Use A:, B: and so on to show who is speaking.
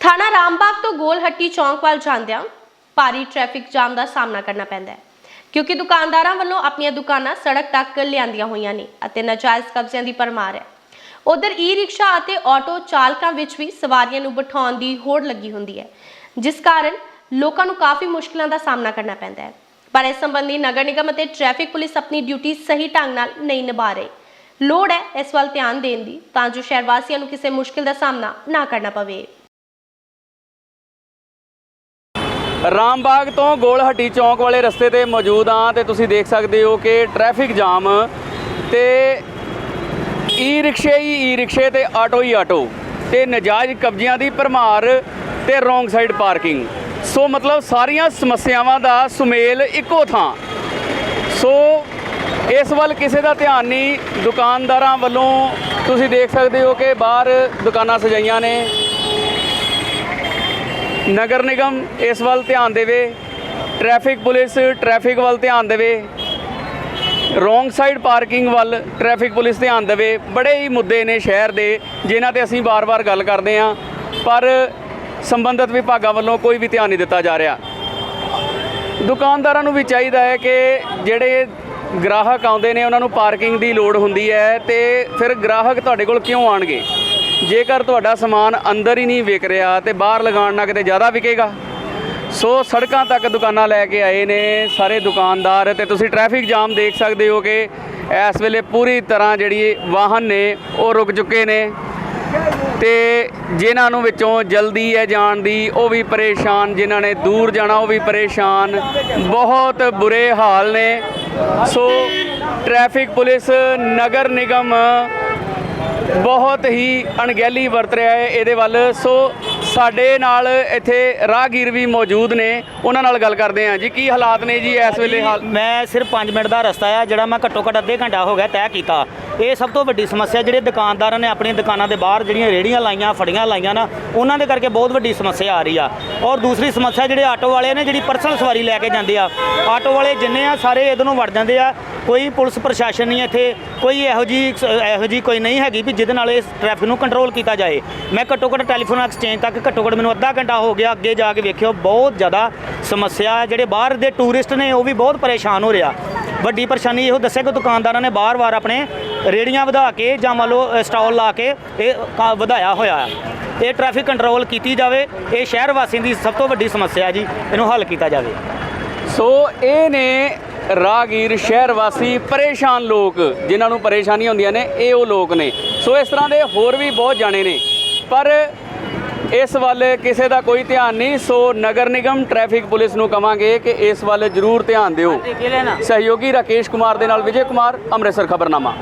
A: ਥਾਣਾ ਰਾਮਬਾਗ ਤੋਂ ਗੋਲ ਹੱਟੀ ਚੌਂਕ ਵੱਲ ਜਾਂਦਿਆਂ ਭਾਰੀ ਟ੍ਰੈਫਿਕ ਜਾਮ ਦਾ ਸਾਹਮਣਾ ਕਰਨਾ ਪੈਂਦਾ ਹੈ। ਕਿਉਂਕਿ ਦੁਕਾਨਦਾਰਾਂ ਵੱਲੋਂ ਆਪਣੀਆਂ ਦੁਕਾਨਾਂ ਸੜਕ ਤੱਕ ਲਿਆਂਦੀਆਂ ਹੋਈਆਂ ਨੇ ਅਤੇ ਨਾਜਾਇਜ਼ ਕਬਜ਼ਿਆਂ ਦੀ ਪਰਮਾਰ ਹੈ। ਉਧਰ ਈ ਰਿਕਸ਼ਾ ਅਤੇ ਆਟੋ ਚਾਲਕਾਂ ਵਿੱਚ ਵੀ ਸਵਾਰੀਆਂ ਨੂੰ ਬਿਠਾਉਣ ਦੀ ਹੋੜ ਲੱਗੀ ਹੁੰਦੀ ਹੈ, ਜਿਸ ਕਾਰਨ ਲੋਕਾਂ ਨੂੰ ਕਾਫੀ ਮੁਸ਼ਕਲਾਂ ਦਾ ਸਾਹਮਣਾ ਕਰਨਾ ਪੈਂਦਾ ਹੈ। ਪਰ ਇਸ ਸੰਬੰਧੀ ਨਗਰ ਨਿਗਮ ਅਤੇ ਟ੍ਰੈਫਿਕ ਪੁਲਿਸ ਆਪਣੀ ਡਿਊਟੀ ਸਹੀ ਢੰਗ ਨਾਲ ਨਹੀਂ ਨਿਭਾ ਰਹੇ। ਲੋੜ ਹੈ ਇਸ ਵੱਲ ਧਿਆਨ ਦੇਣ ਦੀ, ਤਾਂ ਜੋ ਸ਼ਹਿਰ ਵਾਸੀਆਂ ਨੂੰ ਕਿਸੇ ਮੁਸ਼ਕਲ ਦਾ ਸਾਹਮਣਾ ਨਾ ਕਰਨਾ ਪਵੇ।
B: ਰਾਮਬਾਗ ਤੋਂ ਗੋਲਹੱਟੀ ਚੌਂਕ ਵਾਲੇ ਰਸਤੇ ਤੇ ਮੌਜੂਦ ਹਾਂ ਤੇ ਤੁਸੀਂ ਦੇਖ ਸਕਦੇ ਹੋ ਕਿ ਟ੍ਰੈਫਿਕ ਜਾਮ ਤੇ ਈ ਰਿਕਸ਼ੇ ਹੀ ਈ ਰਿਕਸ਼ੇ ਤੇ ਆਟੋ ਹੀ ਆਟੋ ਤੇ ਨਜਾਇਜ਼ ਕਬਜ਼ਿਆਂ ਦੀ ਭਰਮਾਰ ਤੇ ਰੋਂਗ ਸਾਈਡ ਪਾਰਕਿੰਗ। ਸੋ ਮਤਲਬ ਸਾਰੀਆਂ ਸਮੱਸਿਆਵਾਂ ਦਾ ਸੁਮੇਲ ਇੱਕੋ ਥਾਂ। ਸੋ ਇਸ ਵੱਲ ਕਿਸੇ ਦਾ ਧਿਆਨ ਨਹੀਂ, ਦੁਕਾਨਦਾਰਾਂ ਵੱਲੋਂ ਤੁਸੀਂ ਦੇਖ ਸਕਦੇ ਹੋ ਕਿ ਬਾਹਰ ਦੁਕਾਨਾਂ ਸਜਾਈਆਂ ਨੇ। ਨਗਰ ਨਿਗਮ ਇਸ ਵੱਲ ਧਿਆਨ ਦੇਵੇ ਟ੍ਰੈਫਿਕ ਪੁਲਿਸ ਟ੍ਰੈਫਿਕ ਵੱਲ ਧਿਆਨ ਦੇਵੇ ਰੋਂਗ ਸਾਈਡ ਪਾਰਕਿੰਗ ਵੱਲ ਟ੍ਰੈਫਿਕ ਪੁਲਿਸ ਧਿਆਨ ਦੇਵੇ। ਬੜੇ ਹੀ ਮੁੱਦੇ ਨੇ ਸ਼ਹਿਰ ਦੇ, ਜਿਨ੍ਹਾਂ ਤੇ ਅਸੀਂ ਬਾਰ-ਬਾਰ ਗੱਲ ਕਰਦੇ ਹਾਂ, ਪਰ ਸੰਬੰਧਿਤ ਵਿਭਾਗਾਂ ਵੱਲੋਂ ਕੋਈ ਵੀ ਧਿਆਨ ਨਹੀਂ ਦਿੱਤਾ ਜਾ ਰਿਹਾ। ਦੁਕਾਨਦਾਰਾਂ ਨੂੰ ਵੀ ਚਾਹੀਦਾ ਹੈ ਕਿ ਜਿਹੜੇ ਗ੍ਰਾਹਕ ਆਉਂਦੇ ਨੇ, ਉਹਨਾਂ ਨੂੰ ਪਾਰਕਿੰਗ ਦੀ ਲੋੜ ਹੁੰਦੀ ਹੈ ਤੇ ਫਿਰ ਗ੍ਰਾਹਕ ਤੁਹਾਡੇ ਕੋਲ ਕਿਉਂ ਆਣਗੇ ਜੇਕਰ ਤੁਹਾਡਾ ਸਮਾਨ ਅੰਦਰ ਹੀ ਨਹੀਂ ਵਿਕ ਰਿਹਾ ਤੇ ਬਾਹਰ ਲਗਾਉਣ ਨਾਲ ਕਿਤੇ ਜ਼ਿਆਦਾ ਵਿਕੇਗਾ। ਸੋ ਸੜਕਾਂ ਤੱਕ ਦੁਕਾਨਾਂ ਲੈ ਕੇ ਆਏ ਨੇ ਸਾਰੇ ਦੁਕਾਨਦਾਰ ਤੇ ਤੁਸੀਂ ਟ੍ਰੈਫਿਕ ਜਾਮ ਦੇਖ ਸਕਦੇ ਹੋ ਕਿ ਇਸ ਵੇਲੇ ਪੂਰੀ ਤਰ੍ਹਾਂ ਜਿਹੜੀ ਵਾਹਨ ਨੇ ਉਹ ਰੁਕ ਚੁੱਕੇ ਨੇ। ਤੇ ਜਿਨ੍ਹਾਂ ਨੂੰ ਵਿੱਚੋਂ ਜਲਦੀ ਹੈ ਜਾਣ ਦੀ ਉਹ ਵੀ ਪਰੇਸ਼ਾਨ, ਜਿਨ੍ਹਾਂ ਨੇ ਦੂਰ ਜਾਣਾ ਉਹ ਵੀ ਪਰੇਸ਼ਾਨ। ਬਹੁਤ ਬੁਰੇ ਹਾਲ ਨੇ। ਸੋ ਟ੍ਰੈਫਿਕ ਪੁਲਿਸ, ਨਗਰ ਨਿਗਮ ਬਹੁਤ ਹੀ ਅਣਗਹਿਲੀ ਵਰਤ ਰਿਹਾ ਹੈ ਇਹਦੇ ਵੱਲ। ਸੋ ਸਾਡੇ ਨਾਲ ਇੱਥੇ ਰਾਹਗੀਰ ਵੀ ਮੌਜੂਦ ਨੇ। ਉਹਨਾਂ ਨਾਲ ਗੱਲ ਕਰਦੇ ਹਾਂ ਜੀ। ਕੀ ਹਾਲਾਤ ਨੇ ਜੀ ਇਸ ਵੇਲੇ ਹਾਲ
C: ਮੈਂ ਸਿਰਫ 5 ਮਿੰਟ ਦਾ ਰਸਤਾ ਆ, ਜਿਹੜਾ ਮੈਂ ਘੱਟੋ ਘੱਟ ਅੱਧੇ ਘੰਟਾ ਹੋ ਗਿਆ ਤੈਅ ਕੀਤਾ। ਇਹ ਸਭ ਤੋਂ ਵੱਡੀ ਸਮੱਸਿਆ ਜਿਹੜੇ ਦੁਕਾਨਦਾਰਾਂ ਨੇ ਆਪਣੀਆਂ ਦੁਕਾਨਾਂ ਦੇ ਬਾਹਰ ਜਿਹੜੀਆਂ ਰੇੜੀਆਂ ਲਾਈਆਂ, ਫੜੀਆਂ ਲਾਈਆਂ ਨਾ, ਉਹਨਾਂ ਦੇ ਕਰਕੇ ਬਹੁਤ ਵੱਡੀ ਸਮੱਸਿਆ ਆ ਰਹੀ ਆ। ਔਰ ਦੂਸਰੀ ਸਮੱਸਿਆ ਜਿਹੜੇ ਆਟੋ ਵਾਲੇ ਨੇ, ਜਿਹੜੀ ਪਰਸਨਲ ਸਵਾਰੀ ਲੈ ਕੇ ਜਾਂਦੇ ਆ, ਆਟੋ ਵਾਲੇ ਜਿੰਨੇ ਆ ਸਾਰੇ ਇਧਰ ਨੂੰ ਵੜ ਜਾਂਦੇ ਆ। ਕੋਈ ਪੁਲਿਸ ਪ੍ਰਸ਼ਾਸਨ ਨਹੀਂ ਇੱਥੇ, ਕੋਈ ਇਹੋ ਜੀ ਇਹੋ ਜੀ ਕੋਈ ਨਹੀਂ ਹੈਗੀ ਵੀ ਜਿਹਦੇ ਨਾਲ ਇਸ ਟ੍ਰੈਫਿਕ ਨੂੰ ਕੰਟਰੋਲ ਕੀਤਾ ਜਾਏ। ਮੈਂ ਘੱਟੋ ਘੱਟ ਟੈਲੀਫੋਨ ਐਕਸਚੇਂਜ ਤੱਕ ਘੱਟੋ ਘੱਟ ਮੈਨੂੰ ਅੱਧਾ ਘੰਟਾ ਹੋ ਗਿਆ, ਅੱਗੇ ਜਾ ਕੇ ਵੇਖਿਓ, ਬਹੁਤ ਜ਼ਿਆਦਾ ਸਮੱਸਿਆ ਜਿਹੜੇ ਬਾਹਰ ਦੇ ਟੂਰਿਸਟ ਨੇ, ਉਹ ਵੀ ਬਹੁਤ ਪਰੇਸ਼ਾਨ ਹੋ ਰਿਹਾ ਵੱਡੀ ਪਰੇਸ਼ਾਨੀ ਇਹੋ ਦੱਸਿਆ ਕਿ ਦੁਕਾਨਦਾਰਾਂ ਨੇ ਬਾਰ-ਬਾਰ ਆਪਣੇ ਰੇੜੀਆਂ ਵਧਾ ਕੇ ਜਾਂ ਮੰਨ ਲਓ ਸਟਾਲ ਲਾ ਕੇ ਇਹ ਕਾ- ਵਧਾਇਆ ਹੋਇਆ ਹੈ। ਇਹ ਟ੍ਰੈਫਿਕ ਕੰਟਰੋਲ ਕੀਤੀ ਜਾਵੇ ਇਹ ਸ਼ਹਿਰ ਵਾਸੀਆਂ ਦੀ ਸਭ ਤੋਂ ਵੱਡੀ ਸਮੱਸਿਆ ਹੈ ਜੀ ਇਹਨੂੰ ਹੱਲ ਕੀਤਾ ਜਾਵੇ।
B: ਸੋ ਇਹ ਨੇ ਰਾਹਗੀਰ ਸ਼ਹਿਰ ਵਾਸੀ ਪਰੇਸ਼ਾਨ ਲੋਕ ਜਿਨ੍ਹਾਂ ਨੂੰ ਪਰੇਸ਼ਾਨੀਆਂ ਹੁੰਦੀਆਂ ਨੇ ਇਹ ਉਹ ਲੋਕ ਨੇ। ਸੋ ਇਸ ਤਰ੍ਹਾਂ ਦੇ ਹੋਰ ਵੀ ਬਹੁਤ ਜਾਣੇ ਨੇ। ਪਰ ਇਸ ਵੱਲ ਕਿਸੇ ਦਾ ਕੋਈ ਧਿਆਨ ਨਹੀਂ ਸੋ ਨਗਰ ਨਿਗਮ ਟ੍ਰੈਫਿਕ ਪੁਲਿਸ ਨੂੰ ਕਵਾਂਗੇ ਕਿ ਇਸ ਵੱਲ ਜ਼ਰੂਰ ਧਿਆਨ ਦਿਓ। ਸਹਿਯੋਗੀ ਰਾਕੇਸ਼ ਕੁਮਾਰ ਦੇ ਨਾਲ ਵਿਜੇ ਕੁਮਾਰ ਅੰਮ੍ਰਿਤਸਰ ਖਬਰਨਾਮਾ।